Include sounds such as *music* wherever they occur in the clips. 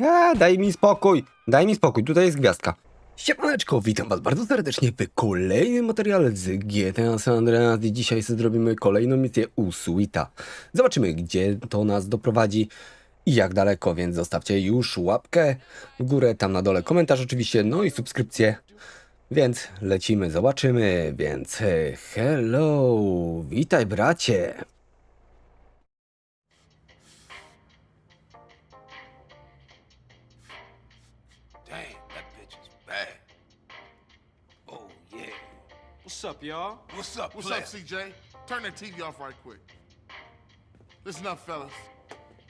A, daj mi spokój, daj mi spokój, tutaj jest gwiazdka. Siemaneczko, witam was bardzo serdecznie w kolejnym materiale z GTA San Andreas i dzisiaj zrobimy kolejną misję u Suita. Zobaczymy, gdzie to nas doprowadzi i jak daleko, więc zostawcie już łapkę w górę, tam na dole komentarz oczywiście, no i subskrypcję. Więc lecimy, zobaczymy, więc e, hello, witaj bracie. What's up, y'all? What's up, What's player? up, CJ? Turn that TV off right quick. Listen up, fellas.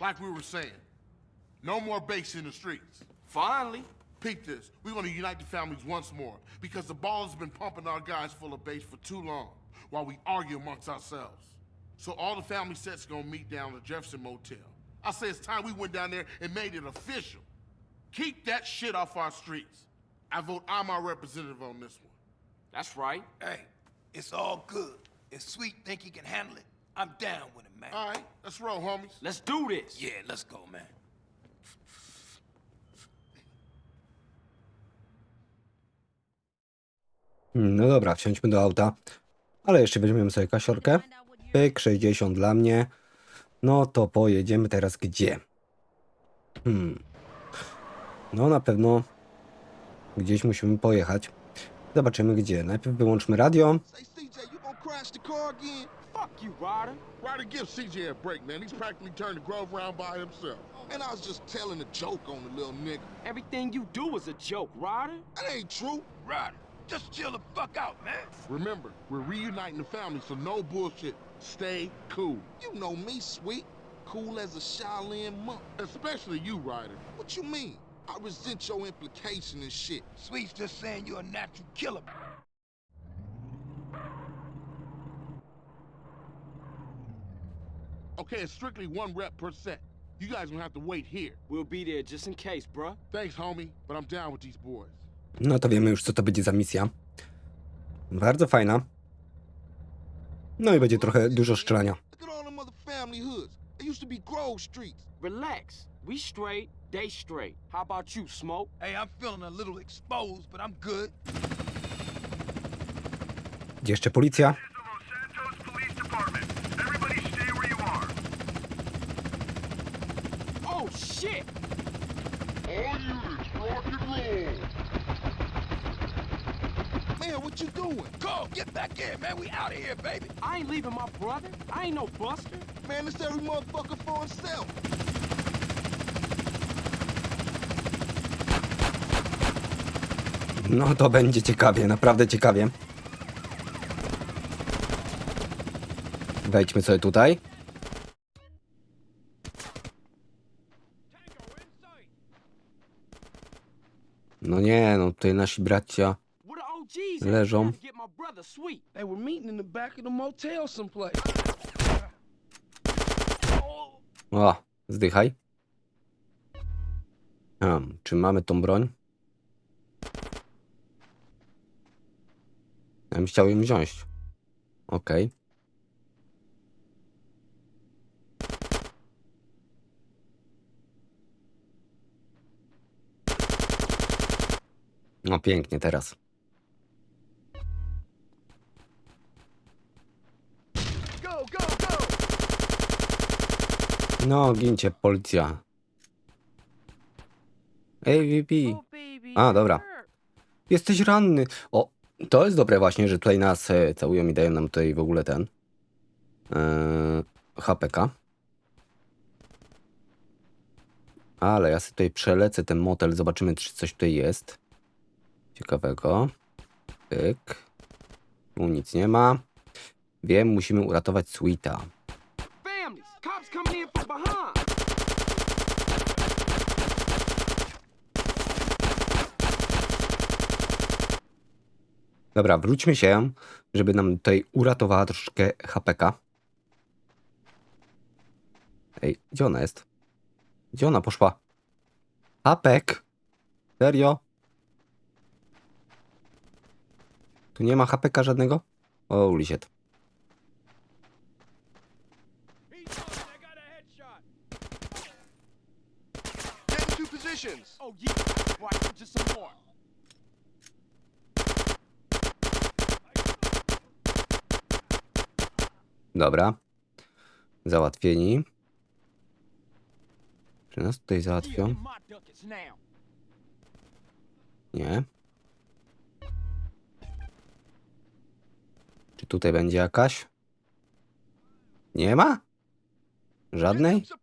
Like we were saying, no more base in the streets. Finally. Peep this. We're gonna unite the families once more because the ball has been pumping our guys full of base for too long while we argue amongst ourselves. So all the family sets gonna meet down at the Jefferson Motel. I say it's time we went down there and made it official. Keep that shit off our streets. I vote I'm our representative on this one. That's right. Hey, it's all good. If Sweet think he can handle it, I'm down with him, man. All right, let's roll, homies. Let's do this. Yeah, let's go, man. No dobra, wsiądźmy do auta. Ale jeszcze weźmiemy sobie kasiorkę. Pyk, 60 dla mnie. No to pojedziemy teraz gdzie? Hmm. No na pewno gdzieś musimy pojechać. Zobaczymy gdzie. Najpierw wyłączmy radio. Say, CJ, you gonna crash the car again? Fuck you, Ryder. Ryder, give CJ a break, man. He's practically turned the Grove around by himself. Man, I was just telling a joke on the little nigga. Everything you do is a joke, Ryder. That ain't true. Ryder, just chill the fuck out, man. Remember, we're reuniting the family, so no bullshit. Stay cool. You know me, sweet. Cool as a Shaolin monk. Especially you, Ryder. What you mean? I resent your implication and shit. Sweet's just saying you're a natural killer. Okay, it's strictly one rep per set. You guys gonna have to wait here. We'll be there just in case, bruh. Thanks, homie, but I'm down with these boys. No to wiemy już co to będzie za misja. Bardzo fajna. No i będzie trochę dużo strzelania. Relax. We straight, they straight. How about you, Smoke? Hey, I'm feeling a little exposed, but I'm good. Gdzie jeszcze policja? Los Santos Police Department. Everybody stay where you are. Oh, shit! Man, what you doing? Go, get back in, man. We out of here, baby. I ain't leaving my brother. I ain't no buster. Man, it's every motherfucker for himself. No to będzie ciekawie, naprawdę ciekawie. Wejdźmy sobie tutaj. No nie, no tutaj nasi bracia. Leżą. O, zdychaj. Um, czy mamy tą broń? Ja bym chciał ją wziąć. Okej. No pięknie teraz. No, gincie, policja. AVP. A, dobra. Jesteś ranny. O, to jest dobre właśnie, że tutaj nas e, całują i dają nam tutaj w ogóle ten e, HPK. Ale ja sobie tutaj przelecę ten motel, zobaczymy czy coś tutaj jest. Ciekawego. Pyk. Tu nic nie ma. Wiem, musimy uratować Sweeta. Dobra, wróćmy się, żeby nam tutaj uratowała troszeczkę HPK. Ej, gdzie ona jest? Gdzie ona poszła? Hapek? Serio? Tu nie ma HPK żadnego? O, positions. Oh, yeah. Right, just some more. Dobra. Załatwieni. Czy nas tutaj załatwią? Nie. Czy tutaj będzie jakaś? Nie ma? Żadnej? Oh?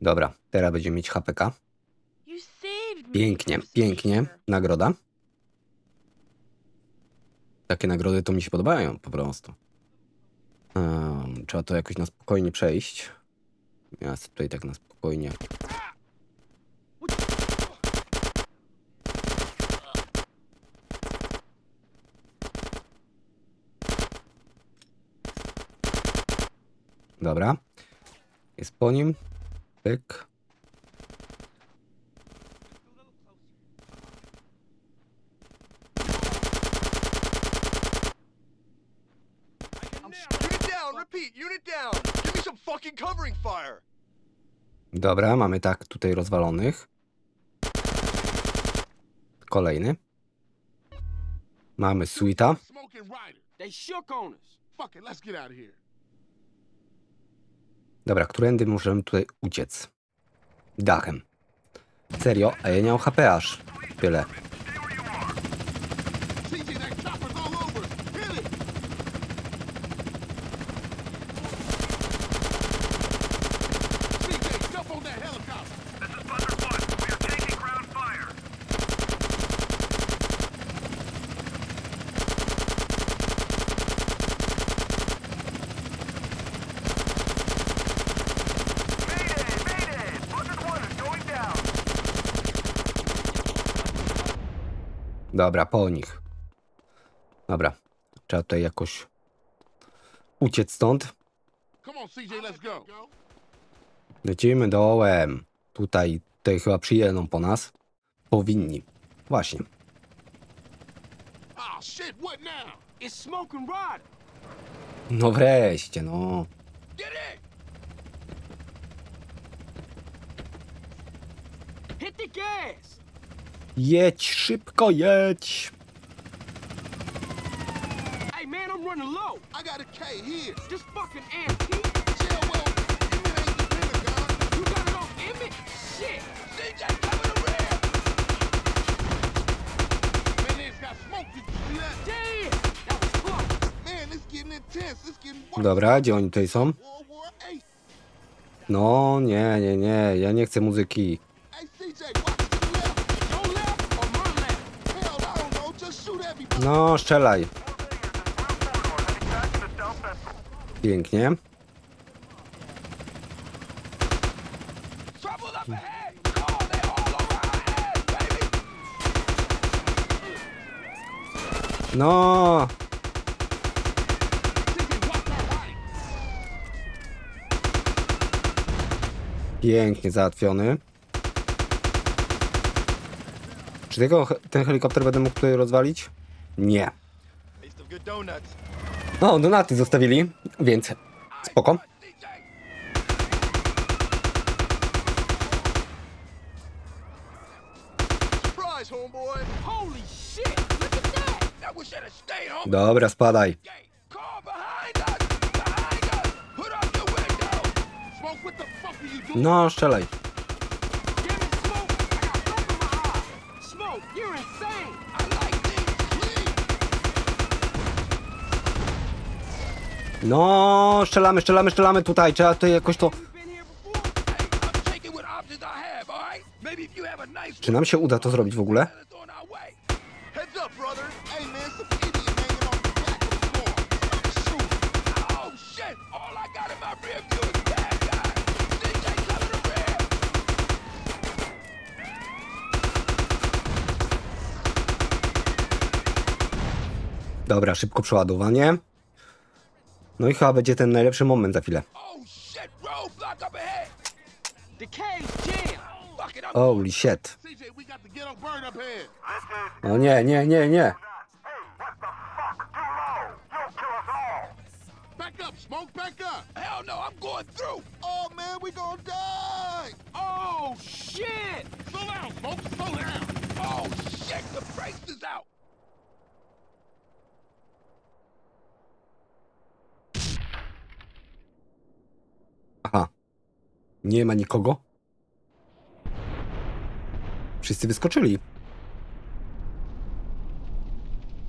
Dobra, teraz będziemy mieć HPK. Pięknie, pięknie. Nagroda. Takie nagrody to mi się podobają po prostu. Em, trzeba to jakoś na spokojnie przejść. Ja sobie tutaj tak na spokojnie. Dobra. Jest po nim. Pyk. Unit down. Repeat. Unit down. Give me some fucking covering fire. Dobra, mamy tak tutaj rozwalonych. Kolejny. Mamy suita. Dobra, którędy możemy tutaj uciec? Dachem. Serio? A ja nie mam HP aż. Tyle. CJ, that chopper's all over us. Hit it. CJ, jump on that helicopter. This is Thunder 1. We are taking ground fire. Mayday! Mayday! Thunder 1 is going down. Dobra, po nich. Dobra. Trzeba tutaj jakoś uciec stąd. Lecimy dołem. Tutaj, tutaj chyba przyjedą po nas. Powinni. Właśnie. Ah. No wreszcie, no. Hit the gas! Jedź, szybko jedź. Hey, man, I'm running low. I got a K here. This fucking antique. Yeah, well, it ain't the Pentagon. You got it off Emmett? Shit! CJ, cover the rear. Man, it's got smoke. Did you see that? Damn! That was close. Man, it's getting intense. It's getting worse. Dobra, gdzie oni tutaj są? No, nie, nie, nie. Ja nie chcę muzyki. Hey, CJ, watch to the left. Your left or my left? Hell, I don't know. Just shoot everybody. No, strzelaj. Corridor, heading back to the stealth vessel. Pięknie. Trouble up ahead! Oh, they all over No, watch that right. pięknie załatwiony. Czy tego, ten helikopter będę mógł tutaj rozwalić? Nie. No, donaty zostawili, więc spoko. Surprise, homeboy. Holy shit! No, strzelamy, strzelamy, strzelamy tutaj. Trzeba tutaj jakoś to... Czy nam się uda to zrobić w ogóle? Dobra, szybko przeładowanie. No i chyba będzie ten najlepszy moment za chwilę. Oh Holy shit. CJ, we got the ghetto bird up here. This is... O nie, nie, nie, nie. Up, smoke, back up. Hell no, I'm going through. Oh man, we gonna die! Oh, shit! Slow down, smoke, slow down. Oh shit, the brakes is out. Nie ma nikogo? Wszyscy wyskoczyli.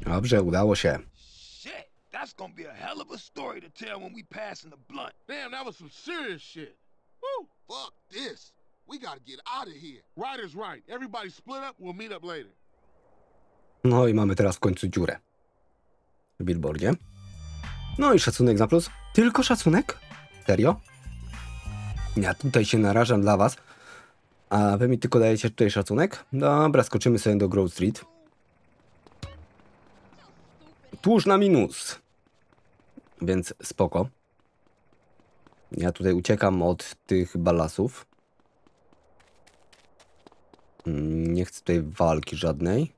Dobrze, udało się. Shit, that's gonna be a hell of a story to tell when we passing the blunt. Damn, that was some serious shit. Woo! Fuck this. We gotta get out of here. Right is right. Everybody split up. We'll meet up later. No i mamy teraz w końcu dziurę. W billboardzie. No i szacunek na plus. Tylko szacunek? Serio? Ja tutaj się narażam dla was. A wy mi tylko dajecie tutaj szacunek? Dobra, skoczymy sobie do Grove Street. Tuż na minus. Więc spoko. Ja tutaj uciekam od tych balasów. Mm, Nie chcę tutaj walki żadnej.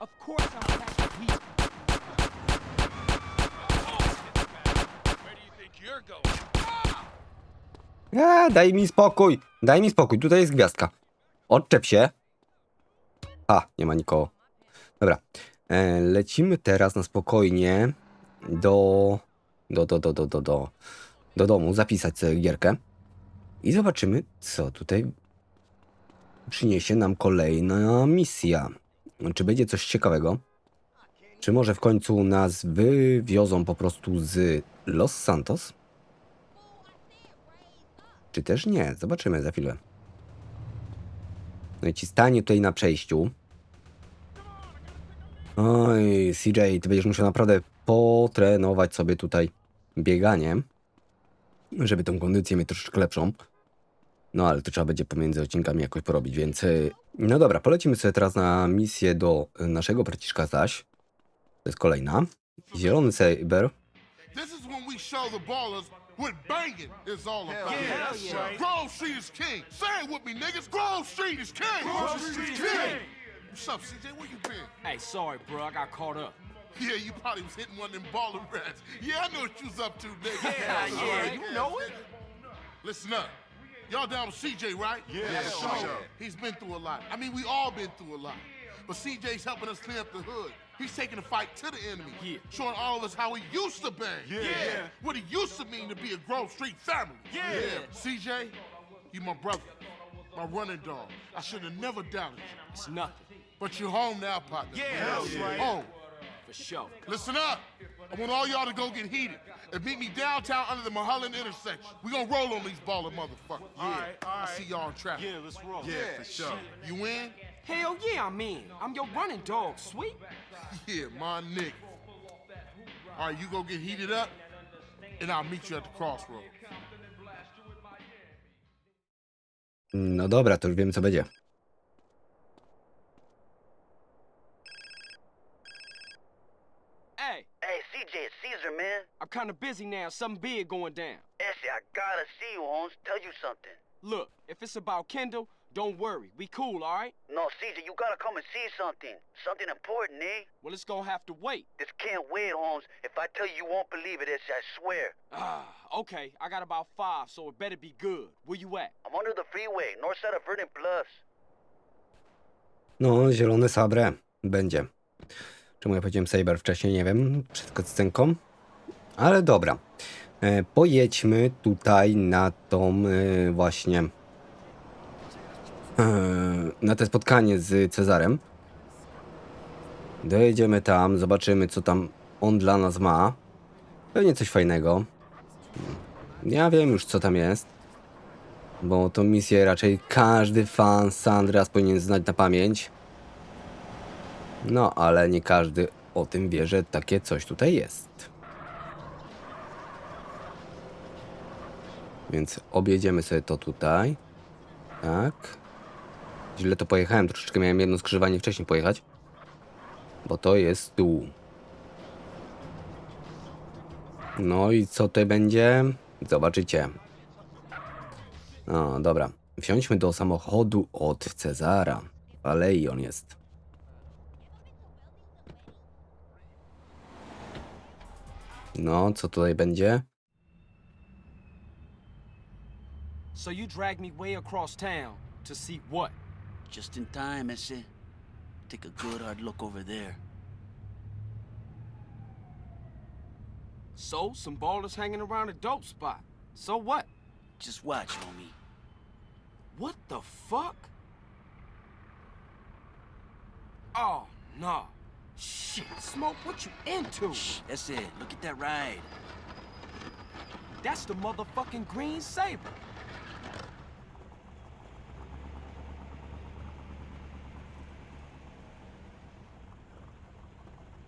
Of course I'm packing heat. Where do you think you're going? Eee, daj mi spokój, daj mi spokój, tutaj jest gwiazdka. Odczep się. A, nie ma nikogo. Dobra, e, lecimy teraz na spokojnie do, do, do, do, do, do, do, do domu, zapisać sobie gierkę i zobaczymy, co tutaj przyniesie nam kolejna misja. Czy będzie coś ciekawego? Czy może w końcu nas wywiozą po prostu z Los Santos? Czy też nie? Zobaczymy za chwilę. No i ci stanie tutaj na przejściu. Oj, CJ, ty będziesz musiał naprawdę potrenować sobie tutaj bieganie, żeby tą kondycję mieć troszeczkę lepszą. No ale to trzeba będzie pomiędzy odcinkami jakoś porobić, więc... y, No dobra, polecimy sobie teraz na misję do naszego braciszka Zaś. To jest kolejna. Zielony Saber. This is when we show the ballers what banging is all about. yeah, that's right. Grove Street is king. Say it with me, niggas. Grove Street is king. Grove Street is king. What's up, CJ? Where you been? Hey, sorry, bro. I got caught up. Yeah, you probably was hitting one of them baller rats. Yeah, I know what you was up to, nigga. Yeah, *laughs* yeah, you know it. Listen up. Y'all down with CJ, right? Yeah, sure. He's been through a lot. I mean, we all been through a lot. But CJ's helping us clean up the hood. He's taking the fight to the enemy. Yeah. Showing all of us how he used to bang. Yeah. What it used to mean to be a Grove Street family. Yeah. CJ, you my brother. My running dog. I should have never doubted you. It's nothing. But you're home now, partner. Yeah, that's right. Home. For sure. Listen up. I want all y'all to go get heated and meet me downtown under the Mulholland intersection. We gonna roll on these baller motherfuckers. Yeah. All right, all right. I see y'all in traffic. Yeah, let's roll. Yeah, for sure. You in? Hell yeah, I'm in. I'm your running dog, sweet. Yeah, my nigga. All right, you go get heated up, and I'll meet you at the crossroads. Mm, no dobra, to już wiemy co będzie. Hey, Hey, CJ, it's Caesar, man. I'm kind of busy now. Something big going down. Essie, I gotta see you, Holmes. Tell you something. Look, if it's about Kendall, don't worry. We cool, all right? No, Caesar, you gotta come and see something. Something important, eh? Well, it's gonna have to wait. This can't wait, Holmes. If I tell you, you won't believe it, Essie, I swear. Ah, okay. I got about five, so it better be good. Where you at? I'm under the freeway, north side of Vernon Plus. No, zielony sabre. Będzie. Czemu ja powiedziałem saber wcześniej, nie wiem, przed cutscenką. Ale dobra. E, pojedźmy tutaj na tą e, właśnie na to spotkanie z Cezarem. Dojedziemy tam, zobaczymy co tam on dla nas ma. Pewnie coś fajnego. Ja wiem już co tam jest. Bo tą misję raczej każdy fan Sandras powinien znać na pamięć. No, ale nie każdy o tym wie, że takie coś tutaj jest. Więc objedziemy sobie to tutaj. Tak. Źle to pojechałem, troszeczkę miałem jedno skrzyżowanie wcześniej pojechać. Bo to jest tu. No i co tutaj będzie? Zobaczycie. No, dobra. Wsiądźmy do samochodu od Cezara. W alei on jest. No, co tutaj będzie? So you me way across town to see what? Just in time, eh, ese. Take a good hard look over there. So, some ballers hanging around a dope spot. So what? Just watch, homie. What the fuck? Oh, no. Shit, Smoke, what you into? Shh, that's it. Look at that ride. That's the motherfucking Green Saber.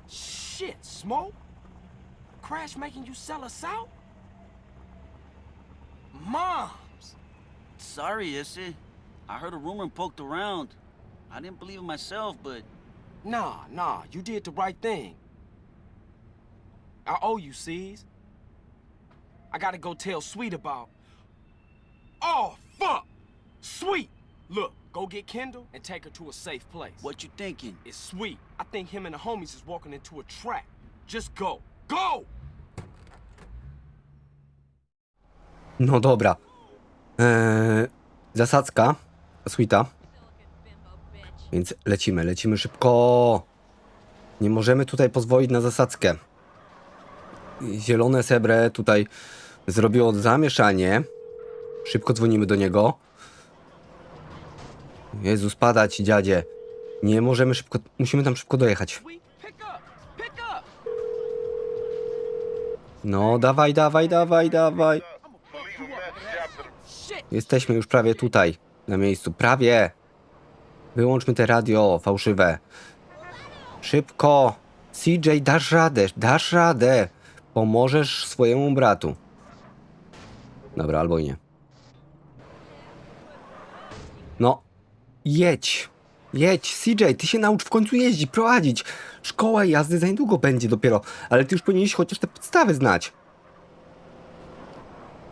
Shit, Smoke? Crash making you sell us out? Moms! Sorry, Issy. I heard a rumor and poked around. I didn't believe it myself, but Nah, nah, you did the right thing. I owe you, C's. I gotta go tell Sweet about. Oh, fuck! Sweet! Look, go get Kendall and take her to a safe place. what you thinking? It's Sweet. I think him and the homies is walking into a trap. Just go. Go! No dobra. Eee, zasadzka. Sweeta. Więc lecimy, lecimy szybko. Nie możemy tutaj pozwolić na zasadzkę. Zielone sebre tutaj zrobiło zamieszanie. Szybko dzwonimy do niego. Jezu, spadać, dziadzie. Nie możemy szybko, musimy tam szybko dojechać. No, dawaj, dawaj, dawaj, dawaj. Jesteśmy już prawie tutaj, na miejscu. Prawie. Wyłączmy te radio fałszywe. Szybko. CJ, dasz radę, dasz radę. Pomożesz swojemu bratu. Dobra, albo nie. No, jedź. Jedź, CJ, ty się naucz w końcu jeździć, prowadzić. Szkoła jazdy za niedługo będzie dopiero, ale ty już powinieneś chociaż te podstawy znać.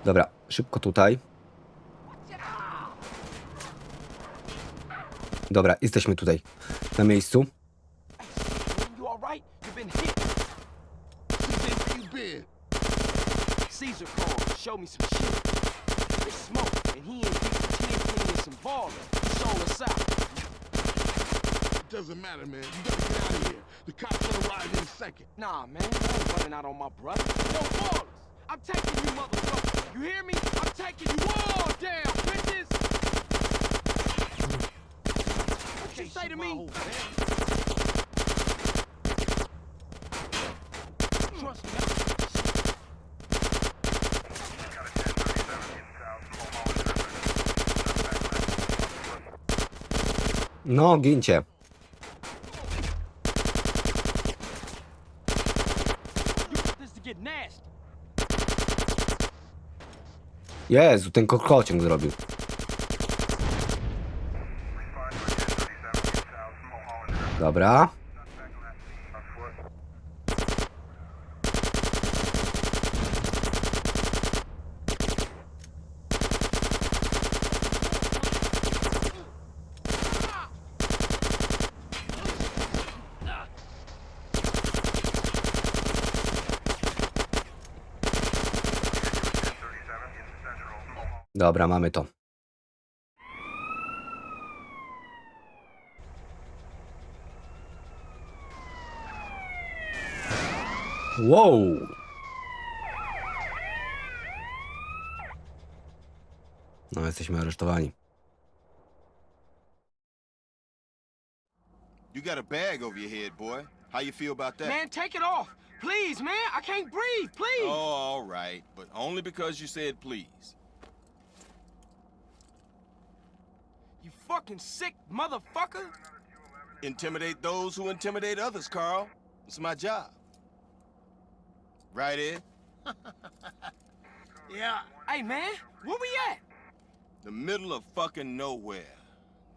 Dobra, szybko tutaj. Dobra, jesteśmy tutaj. Na miejscu. You Doesn't matter, man. You gotta get out of here. The cops gonna arrive in a second. Nah, man, I ain't running out on my brother. Yo, ballers, I'm taking you motherfuckers. You hear me? I'm taking you all down, bitches. What you say to me? Trust me. No, gincie. Jezu, ten kokociąg zrobił. Dobra. Dobra, mamy to. Wow! No, jesteśmy aresztowani. You got a bag over your head, boy. How you feel about that? Man, take it off. Please, man. I can't breathe. Please. Oh, all right. But only because you said please. Fucking sick motherfucker. Intimidate those who intimidate others, Carl. It's my job. Right, Ed? *laughs* Yeah. Hey, man, where we at? The middle of fucking nowhere.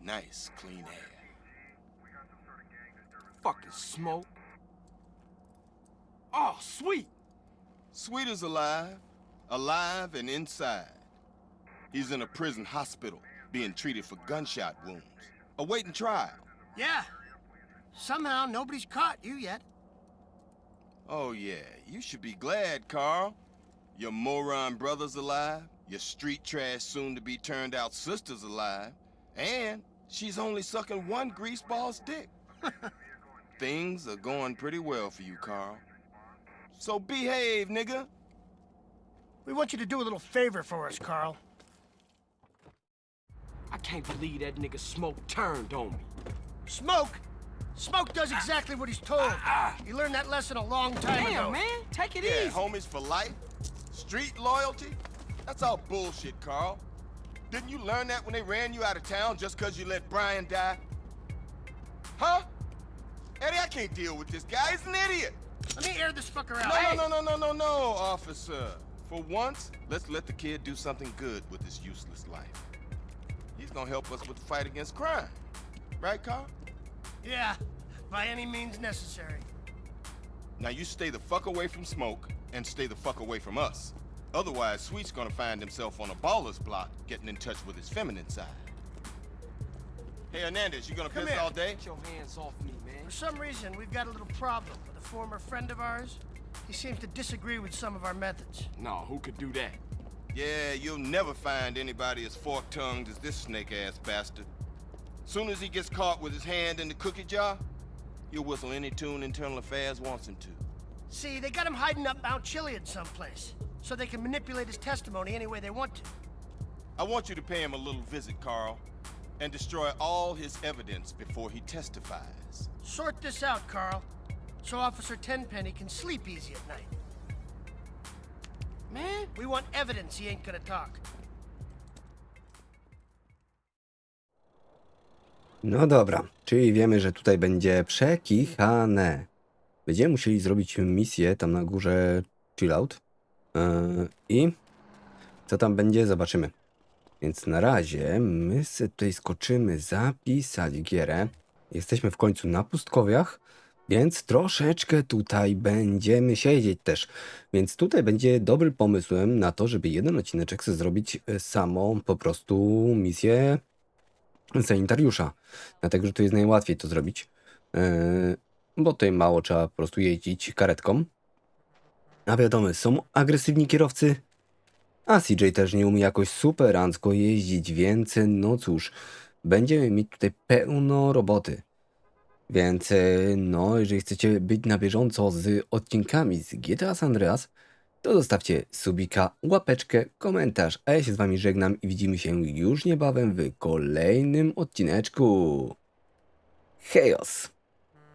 Nice, clean air. Fucking smoke. Oh, sweet. Sweet is alive. Alive and inside. He's in a prison hospital, being treated for gunshot wounds. Awaiting trial. Yeah. Somehow nobody's caught you yet. Oh, yeah, you should be glad, Carl. Your moron brother's alive, your street trash soon to be turned out sister's alive, and she's only sucking one greaseball's dick. *laughs* Things are going pretty well for you, Carl. So behave, nigga. We want you to do a little favor for us, Carl. I can't believe that nigga Smoke turned on me. Smoke! Smoke does exactly what he's told. Uh-uh. He learned that lesson a long time Damn, ago. man, take it Yeah, easy. homies for life. Street loyalty? That's all bullshit, Carl. Didn't you learn that when they ran you out of town just because you let Brian die? Huh? Eddie, I can't deal with this guy. He's an idiot. Let me air this fucker out. No, no, no, no, no, no, no, officer. For once, let's let the kid do something good with his useless life. He's gonna help us with the fight against crime. Right, Carl? Yeah, by any means necessary. Now you stay the fuck away from smoke and stay the fuck away from us. Otherwise, Sweet's gonna find himself on a baller's block getting in touch with his feminine side. Hey, Hernandez, you gonna Come piss here. all day? Get your hands off me, man. For some reason, we've got a little problem with a former friend of ours. He seems to disagree with some of our methods. No, who could do that? Yeah, you'll never find anybody as fork-tongued as this snake-ass bastard. Soon as he gets caught with his hand in the cookie jar, he'll whistle any tune Internal Affairs wants him to. See, they got him hiding up Mount Chiliad someplace, so they can manipulate his testimony any way they want to. I want you to pay him a little visit, Carl, and destroy all his evidence before he testifies. Sort this out, Carl, so Officer Tenpenny can sleep easy at night. Man, We want evidence he ain't gonna talk. No dobra, czyli wiemy, że tutaj będzie przekichane. Będziemy musieli zrobić misję tam na górze chillout. Yy, I co tam będzie, zobaczymy. Więc na razie my sobie tutaj skoczymy zapisać gierę. Jesteśmy w końcu na pustkowiach, więc troszeczkę tutaj będziemy siedzieć też. Więc tutaj będzie dobrym pomysłem na to, żeby jeden odcineczek zrobić e, samą po prostu misję sanitariusza. Dlatego, że tu jest najłatwiej to zrobić. Yy, bo tutaj mało trzeba po prostu jeździć karetką. A wiadomo, są agresywni kierowcy, a CJ też nie umie jakoś superancko jeździć, więc no cóż, będziemy mieć tutaj pełno roboty. Więc yy, no, jeżeli chcecie być na bieżąco z odcinkami z GTA San Andreas, to zostawcie subika, łapeczkę, komentarz, a ja się z wami żegnam i widzimy się już niebawem w kolejnym odcineczku. Hejos!